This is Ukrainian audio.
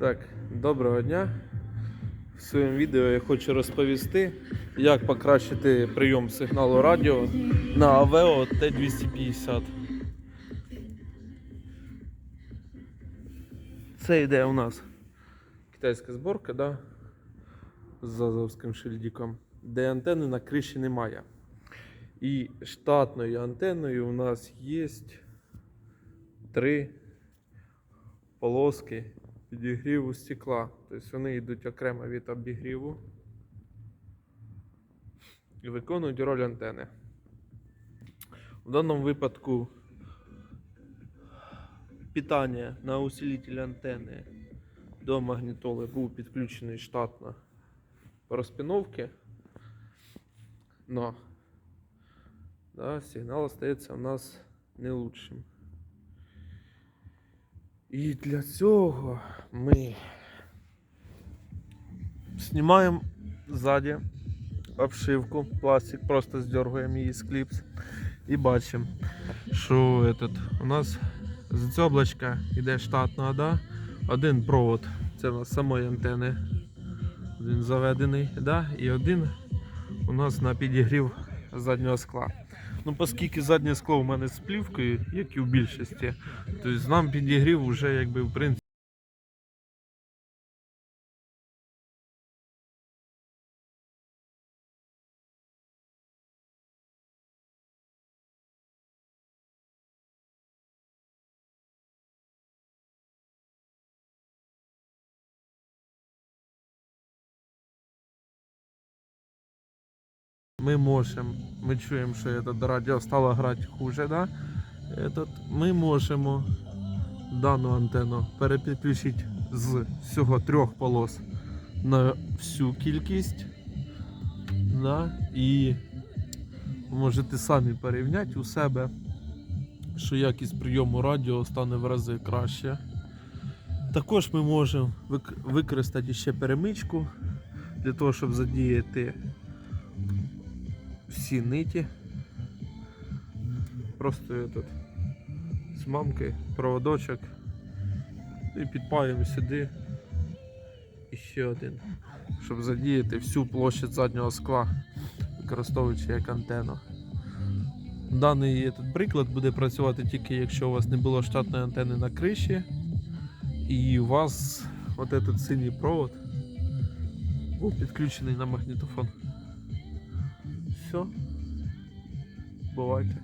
Так, доброго дня. В своєму відео я хочу розповісти, як покращити прийом сигналу радіо на Aveo T250. Це йде у нас китайська зборка, да? з азовським шильдиком, де антени на криші немає. І штатною антенною у нас є три полоски підігріву стекла. Тобто вони йдуть окремо від обігріву і виконують роль антени. В даному випадку питання на усилитель антени до магнітоли був підключений штатно по розпіновці. Но да, сигнал остається у нас не лучшим. І для цього ми знімаємо ззаді обшивку, пластик, просто здергаємо її з кліпс і бачимо, що этот, у нас з цього облачка йде штатна, да? один провод, це у нас самої антени, він заведений, да? і один у нас на підігрів заднього скла. Ну, оскільки заднє скло у мене з плівкою, як і в більшості, тобто нам підігрів вже якби в принципі. мы можем, мы чуем, что этот радио стало грати хуже, да? Этот, ми можемо дану антенну перепідключити з всього трьох полос на всю кількість. Да? І можете самі порівняти у себе, що якість прийому радіо стане в рази краще. Також ми можемо вик- використати ще перемичку для того, щоб задіяти всі ниті. Просто этот, з мамки проводочок і підпаємо сюди і ще один, щоб задіяти всю площадь заднього скла, використовуючи як антенну. Даний этот приклад буде працювати тільки якщо у вас не було штатної антени на криші, і у вас от этот синій провод був підключений на магнітофон. Все. Бувайте.